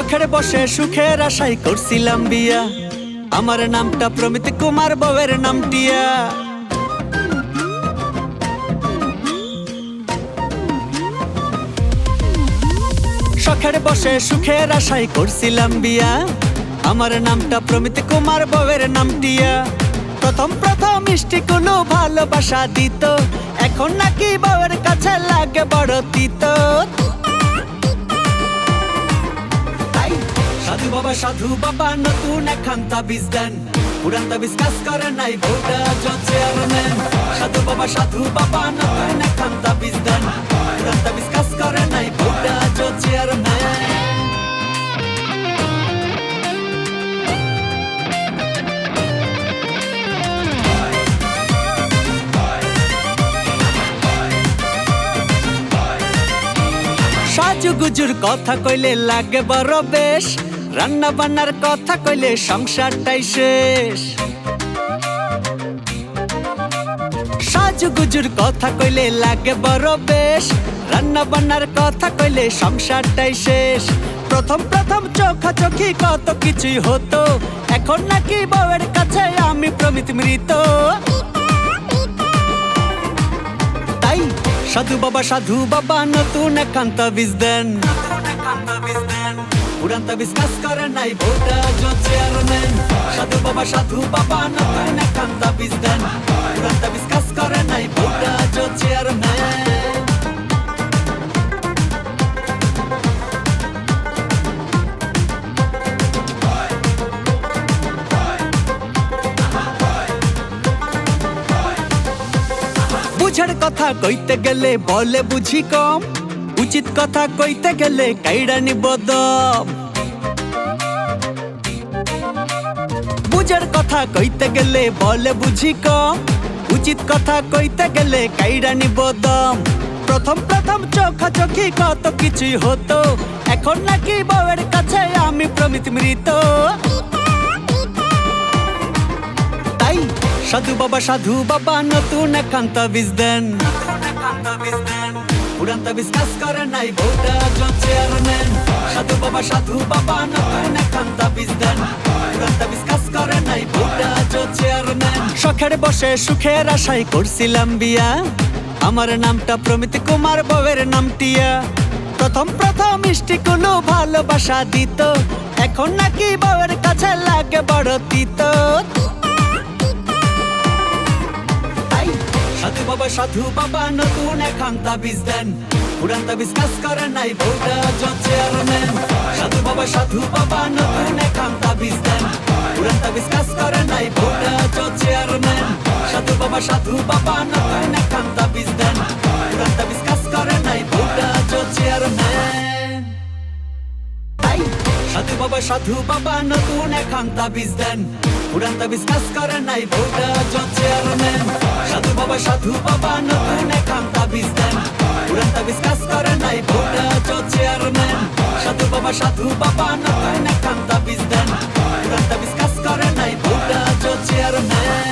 শখের বসে সুখের আশাই করছিলাম বিয়া। আমার নামটা প্রমিত কুমার বউয়ের নামটিয়া। শখের বসে সুখের আশাই করছিলাম বিয়া। আমার নামটা প্রমিত কুমার বউয়ের নামটিয়া। প্রথম প্রথম মিষ্টি কোনো ভালোবাসা দিত। এখন নাকি বউয়ের কাছে লাগে বড় তিত। বাবা সাধু বাবা নতুন এখন তাবিজ দেন পুরান তাবিজ কাজ করে নাই, ভোটা চেয়ারম্যান সাধু বাবা সাধু বাবা নতুন এখন তাবিজ দেন পুরান তাবিজ কাজ করে নাই, ভোটা চেয়ারম্যান সাজুগুজুর কথা কইলে লাগে বড় বেশ। রান্না বান্নার কথা কইলে সংসারটাই শেষ। সাজুগুজুর কথা কইলে লাগে বড় বেশ। রান্না বান্নার কথা কইলে সংসারটাই শেষ। প্রথম প্রথম চোখা চোখি কত কিছুই হতো। এখন নাকি বউয়ের কাছে আমি প্রমিত মৃত। তাই সাধু বাবা সাধু বাবা, নতুন একান্ত বীজ দেন। পুরান তাবিজ কাজ করে নাই ভোটা চেয়ারম্যান সাধু বাবা সাধু বাবা, নতুন একান্ত বীজ দেন পুরান তাবিজ কাজ করে নাই ভোটা চেয়ারম্যান বুঝার কথা কইতে গেলে বলে বুঝি কম। উচিত কথা কইতে গেলে কাইড়া নিব বুঝার কথা কইতে গেলে বলে বুঝি কম। উচিত কথা কইতে গেলে কাইড়া নিব দম প্রথম প্রথম চোখা চোখি কত কিছুই হতো। এখন নাকি বউয়ের কাছে আমি প্রমিত মৃত। তাই সাধু বাবা সাধু বাবা, নতুন একান্ত বীজ দেন। তাবিজ কাজ করে নাই চেয়ারম্যান সাধু বাবা সাধু বাবা, নতুন একান্ত বীজ দেন। চেয়ারম্যান বসে সুখের আশাই করছিলাম বিয়া। আমার নামটা প্রমিত কুমার বউয়ের নামটিয়া প্রথম প্রথম মিষ্টি কোনো ভালোবাসা দিত। এখন নাকি বউয়ের কাছে লাগে বড় তিত। সাধু বাবা সাধু বাবা, নতুন এখন তাবিজ দেন। পুরান তাবিজ কাজ করে নাই ভোটা চেয়ারম্যান। সাধু বাবা সাধু বাবা, নতুন এখন তাবিজ দেন। পুরান তাবিজ কাজ করে নাই ভোটা চেয়ারম্যান। সাধু বাবা সাধু বাবা নতুন এখন তাবিজ দেন। পুরান তাবিজ কাজ করে নাই ভোটা চেয়ারম্যান। তাই? সাধু বাবা সাধু বাবা নতুন এখন তাবিজ দেন। পুরান তাবিজ কাজ করে নাই ভোটা চেয়ারম্যান। সাধু বাবা সাধু বাবা নতুন এখন তাবিজ দেন। পুরান তাবিজ কাজ করে নাই ভোটা চেয়ারম্যান। সাধু বাবা সাধু বাবা নতুন তাবিজ দেন তাবিজ কাজ করে নাই ভুটা চেয়ারম্যান